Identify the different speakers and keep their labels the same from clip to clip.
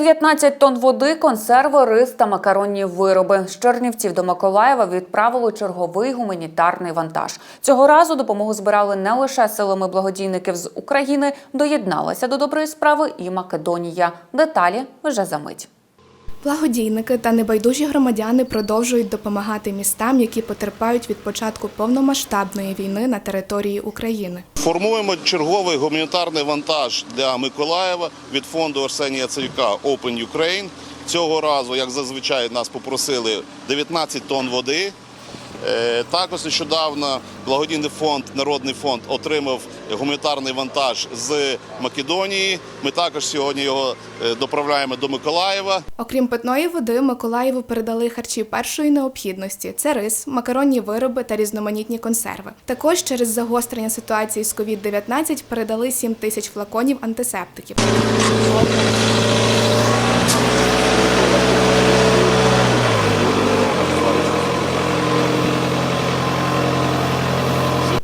Speaker 1: 19 тонн води, консерви, рис та макаронні вироби. З Чернівців до Миколаєва відправили черговий гуманітарний вантаж. Цього разу допомогу збирали не лише силами благодійників з України, доєдналася до доброї справи і Македонія. Деталі вже за мить.
Speaker 2: Благодійники та небайдужі громадяни продовжують допомагати містам, які потерпають від початку повномасштабної війни на території України.
Speaker 3: Формуємо черговий гуманітарний вантаж для Миколаєва від фонду Арсенія Яценюка Open Ukraine. Цього разу, як зазвичай, нас попросили 19 тонн води. Е, Також нещодавно благодійний фонд, народний фонд отримав гуманітарний вантаж з Македонії. Ми також сьогодні його е, доправляємо до Миколаєва.
Speaker 2: Окрім питної води, Миколаєву передали харчі першої необхідності: це рис, макаронні вироби та різноманітні консерви. Також через загострення ситуації з COVID-19 передали 7 тисяч флаконів антисептиків.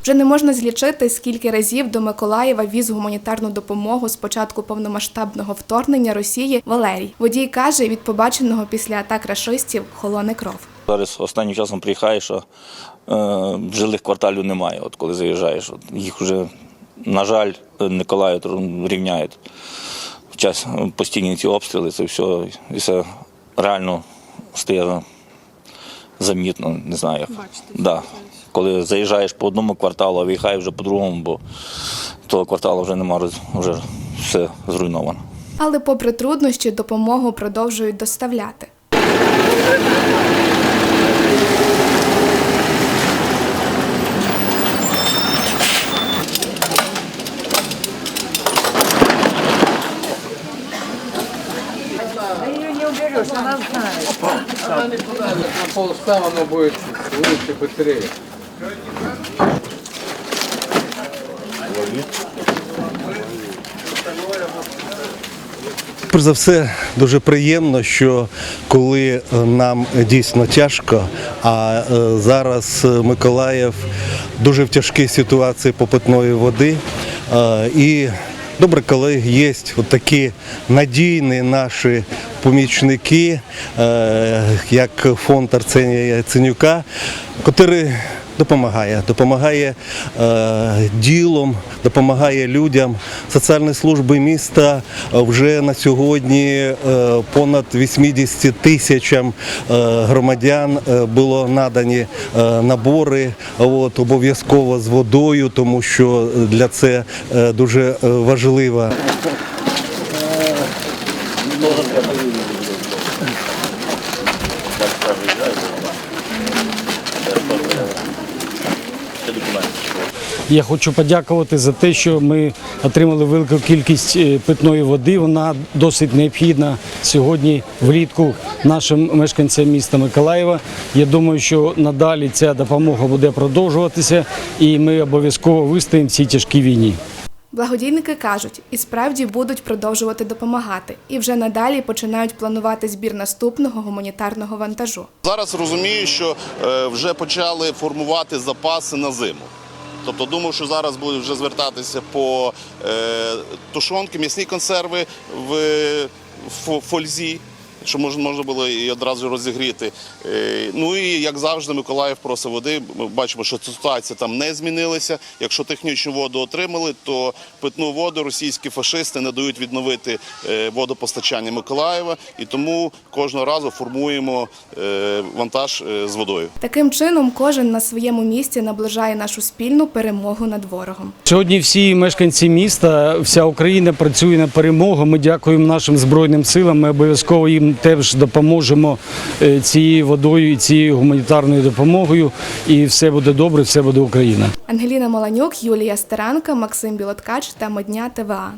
Speaker 2: Вже не можна злічити, скільки разів до Миколаєва віз гуманітарну допомогу з початку повномасштабного вторгнення Росії Валерій. Водій каже, від побаченого після атак рашистів холоне кров.
Speaker 4: Зараз останнім часом приїхаєш, що е, жилих кварталів немає, от коли заїжджаєш. От, їх вже, на жаль, Николаїв тру- рівняють. В час постійні ці обстріли, це все, і все реально стає замітно, не знаю як. Да. Коли заїжджаєш по одному кварталу, а виїхаєш вже по другому, бо того кварталу вже немає, вже все зруйновано.
Speaker 2: Але, попри труднощі, допомогу продовжують доставляти.
Speaker 5: На полста оно будет лучше, быстрее.
Speaker 6: Перш за все, дуже приємно, що коли е, нам дійсно тяжко, а е, зараз е, Миколаїв дуже в тяжкій ситуації по питної води. І добре, коли є такі надійні наші помічники, як фонд Арсенія Яценюка, який допомагає, допомагає е, ділом, допомагає людям. Соціальні служби міста е, вже на сьогодні е, понад 80 тисячам е, громадян е, було надані е, набори, от, обов'язково з водою, тому що для це е, дуже е, важливо.
Speaker 7: Я хочу подякувати за те, що ми отримали велику кількість е, питної води. Вона досить необхідна сьогодні влітку нашим мешканцям міста Миколаєва. Я думаю, що надалі ця допомога буде продовжуватися, і ми обов'язково вистоїмо в цій тяжкій війні.
Speaker 2: Благодійники кажуть, і справді будуть продовжувати допомагати, і вже надалі починають планувати збір наступного гуманітарного вантажу.
Speaker 3: Зараз розумію, що е, вже почали формувати запаси на зиму. Тобто думав, що зараз будуть вже звертатися по е, тушонки, м'ясні консерви в фо- фользі, що можна, можна було і одразу розігріти. Е, ну і як завжди, Миколаїв просить води. Ми бачимо, що ситуація там не змінилася. Якщо технічну воду отримали, то питну воду російські фашисти не дають відновити е, водопостачання Миколаєва, і тому кожного разу формуємо е, вантаж е, з водою.
Speaker 2: Таким чином, кожен на своєму місці наближає нашу спільну перемогу над ворогом.
Speaker 7: Сьогодні всі мешканці міста, вся Україна працює на перемогу. Ми дякуємо нашим збройним силам. Ми обов'язково їм теж допоможемо е, цією водою і цією гуманітарною допомогою. І все буде добре, все буде Україна.
Speaker 2: Ангеліна Маланюк, Юлія Старанка, Максим Білоткач та Модня ТВА.